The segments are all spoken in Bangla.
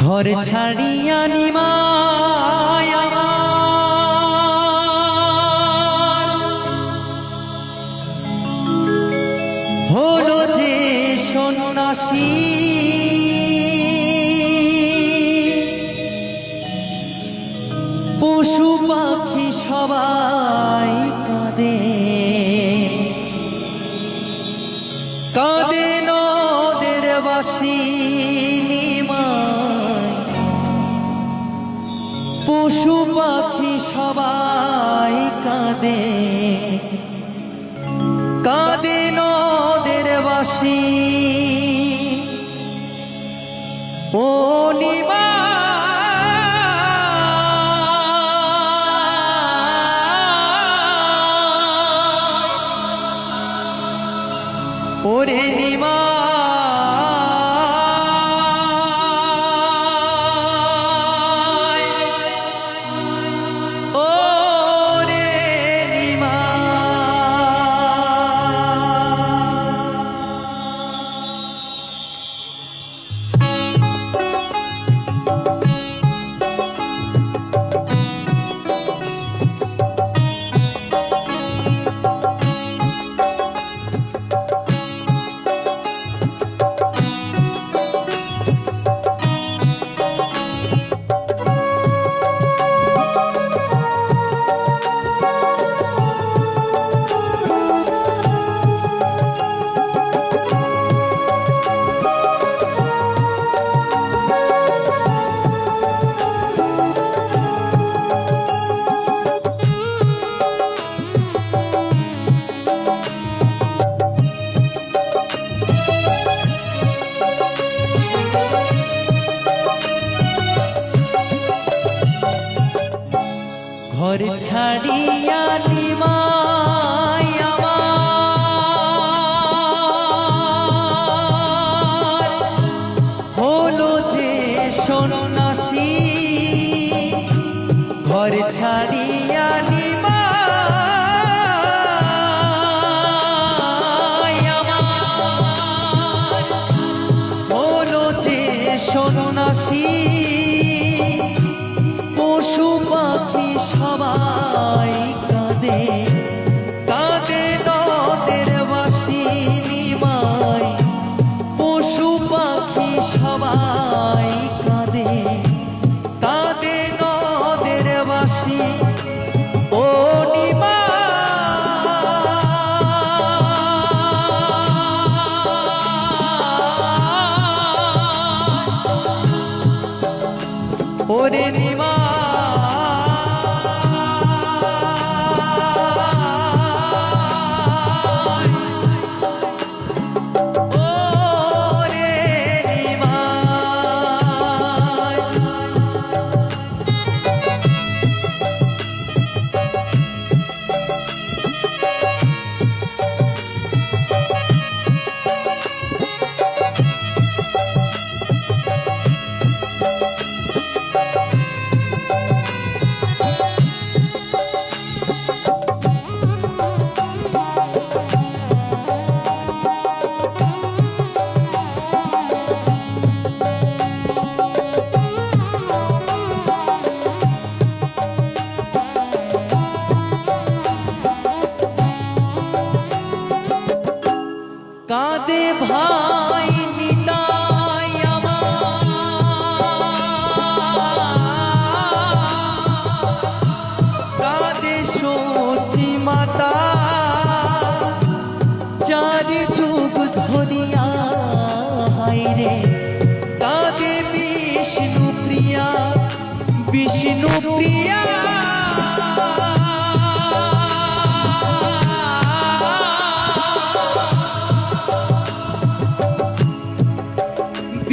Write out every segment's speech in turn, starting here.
ঘর ছাড়িয়া নিমায় হলো যে সন্ন্যাসী। পশু পাখি সবাই কাঁদে। কাঁদে নদের বাসী। হবে কাঁদে ওদের বাসী। ও নিবা ni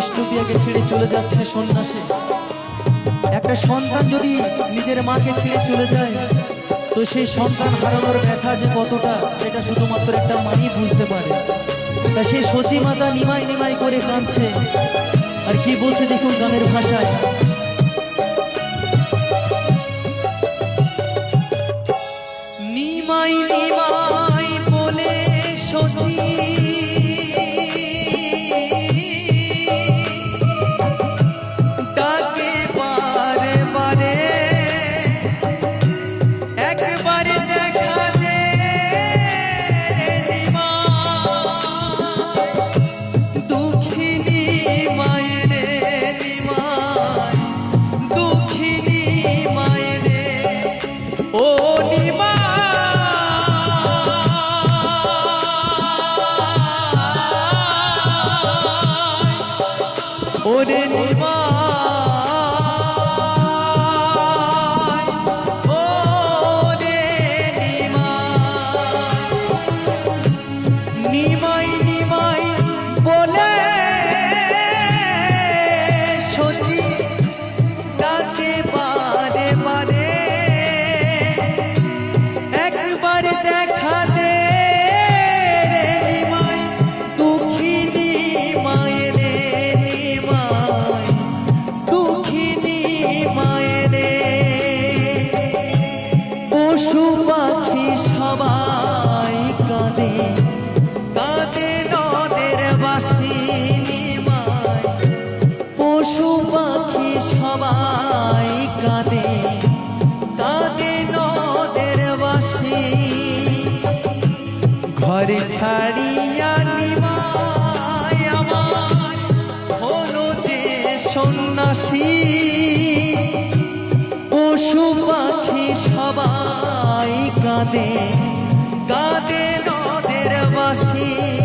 ছেড়ে ছেড়ে চলে যাচ্ছে সন্ন্যাসে। একটা সন্তান যদি নিজের মাকে ছেড়ে চলে যায়, তো সেই সন্তান হারানোর ব্যথা যে কতটা, সেটা শুধুমাত্র একটা মাই বুঝতে পারে। তা সেই সচি মাতা নিমাই নিমাই করে কাঁদছে। আর কি বলছে দেখুন গানের ভাষায়? একবার দেখা সন্ন্যাসী পশু পাখি সবাই কাঁদে কাঁদে নদের বাসী।